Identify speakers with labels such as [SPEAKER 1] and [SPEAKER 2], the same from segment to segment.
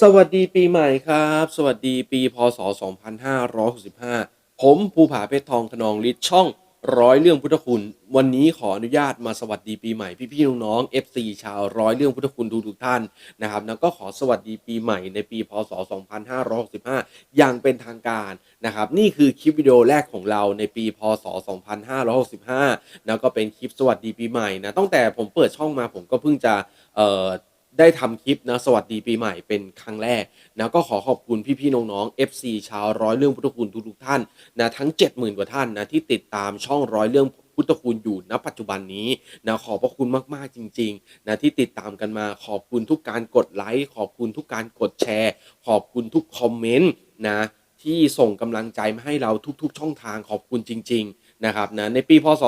[SPEAKER 1] สวัสดีปีใหม่ครับ สวัสดีปีพศ 2565 ผมภูผาเพชรทองขนองฤทธิ์ช่องร้อยเรื่องพุทธคุณ วันนี้ขออนุญาตมาสวัสดีปีใหม่พี่ๆน้องๆ FC ชาวร้อยเรื่องพุทธคุณทุกๆท่านนะครับแล้วก็ขอสวัสดีปีใหม่ในปีพศ 2565 อย่างเป็นทางการนะครับนี่คือคลิปวิดีโอแรกของเราในปีพศ 2565 แล้วก็เป็นคลิปสวัสดีปีใหม่นะตั้งแต่ผมเปิดช่องมาผมก็เพิ่งจะเอ่อ ได้ทำคลิปนะสวัสดีปีใหม่เป็นครั้งแรกนะก็ขอขอบคุณพี่ๆน้องๆ FC ชาวร้อยเรื่องพุทธคุณทุกๆท่านนะทั้ง 70,000 กว่าท่านนะที่ติดตามช่องร้อยเรื่องพุทธคุณอยู่ณปัจจุบันนี้นะขอบพระคุณมากๆจริงๆนะที่ติดตามกันมาขอบคุณทุกการกดไลค์ขอบคุณทุกการกดแชร์ ขอบคุณทุกคอมเมนต์นะที่ส่งกำลังใจมาให้เราทุกๆ ช่องทางขอบคุณจริง ๆ นะครับนะในปีพศ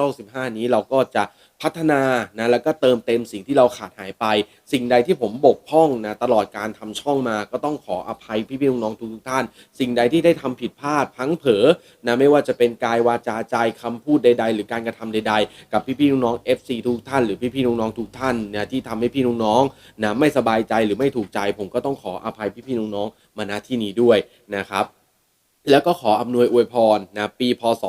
[SPEAKER 1] 2565 นี้เราก็จะพัฒนานะแล้วก็เติมเต็มสิ่งที่เราขาดหายไป สิ่งใดที่ผมบกพร่องนะตลอดการทำช่องมาก็ต้องขออภัยพี่ๆน้องๆทุกท่าน สิ่งใดที่ได้ทำผิดพลาดพลั้งเผลอนะไม่ว่าจะเป็นกายวาจาใจคำพูดใด ๆ หรือการกระทำใด ๆ กับพี่ๆน้องๆ FC ทุกท่าน หรือพี่ๆน้องทุกท่านนะที่ทำให้พี่น้องๆนะไม่สบายใจหรือไม่ถูกใจ ผมก็ต้องขออภัยพี่ๆน้องๆมาณที่นี้ด้วยนะครับ แล้วก็ขออำนวยอวยพรนะปีพศ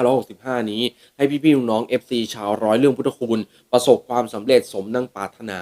[SPEAKER 1] 2565 นี้ ให้พี่ๆน้องๆ FC ชาวร้อยเรื่องพุทธคุณ ประสบความสำเร็จสมดังปรารถนา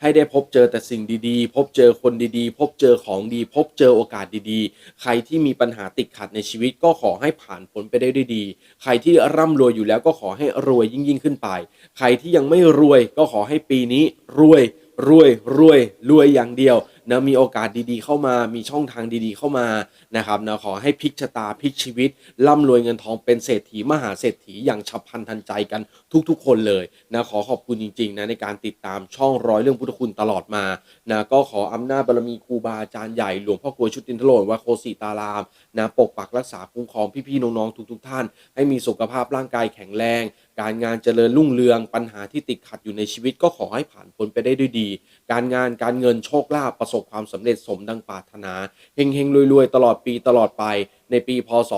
[SPEAKER 1] ให้ได้พบเจอแต่สิ่งดีๆ พบเจอคนดีๆ พบเจอของดี พบเจอโอกาสดีๆ ใครที่มีปัญหาติดขัดในชีวิตก็ขอให้ผ่านพ้นไปได้ด้วยดี ใครที่ร่ำรวยอยู่แล้วก็ขอให้รวยยิ่งยิ่งๆขึ้นไป ใครที่ยังไม่รวยก็ขอให้ปีนี้รวยรวยรวยรวยอย่างเดียว นะมีโอกาสดีๆ เข้ามามีช่องทางดีๆ เข้ามานะครับนะขอให้พลิกชะตาพลิกชีวิตร่ำรวยเงินทองเป็นเศรษฐีมหาเศรษฐีอย่างฉับพลันทันใจกันทุกๆ คนเลยนะขอขอบคุณจริงๆนะในการติดตามช่องร้อยเรื่องพุทธคุณตลอดมานะก็ขออำนาจบารมีครูบาอาจารย์ใหญ่หลวงพ่อกลวยชุตินทโลวัดโคสีตารามนะปกปักรักษาคุ้มครองพี่ๆน้องๆทุกๆ ท่าน ให้มีสุขภาพร่างกายแข็งแรง การงานเจริญรุ่งเรืองปัญหาที่ติดขัดอยู่ในชีวิตก็ขอให้ผ่านพ้นไปได้ด้วยดี การงานการเงินโชคลาภประสบความสำเร็จสมดังปรารถนาเฮงเฮงๆรวยๆ ตลอดปีตลอดไป ในปีพศ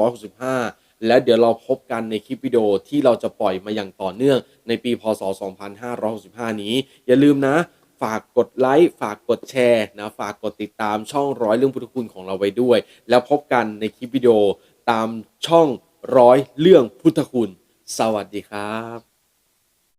[SPEAKER 1] 2565 และเดี๋ยวเราพบกันในคลิปวิดีโอที่เราจะปล่อยมาอย่างต่อเนื่อง ในปีพศ 2565 นี้ อย่าลืมนะฝากกดไลค์ฝากกดแชร์นะฝากกดติดตามช่องร้อยเรื่องพุทธคุณของเราไว้ด้วย แล้วพบกันในคลิปวิดีโอตามช่องร้อยเรื่องพุทธคุณ สวัสดีครับ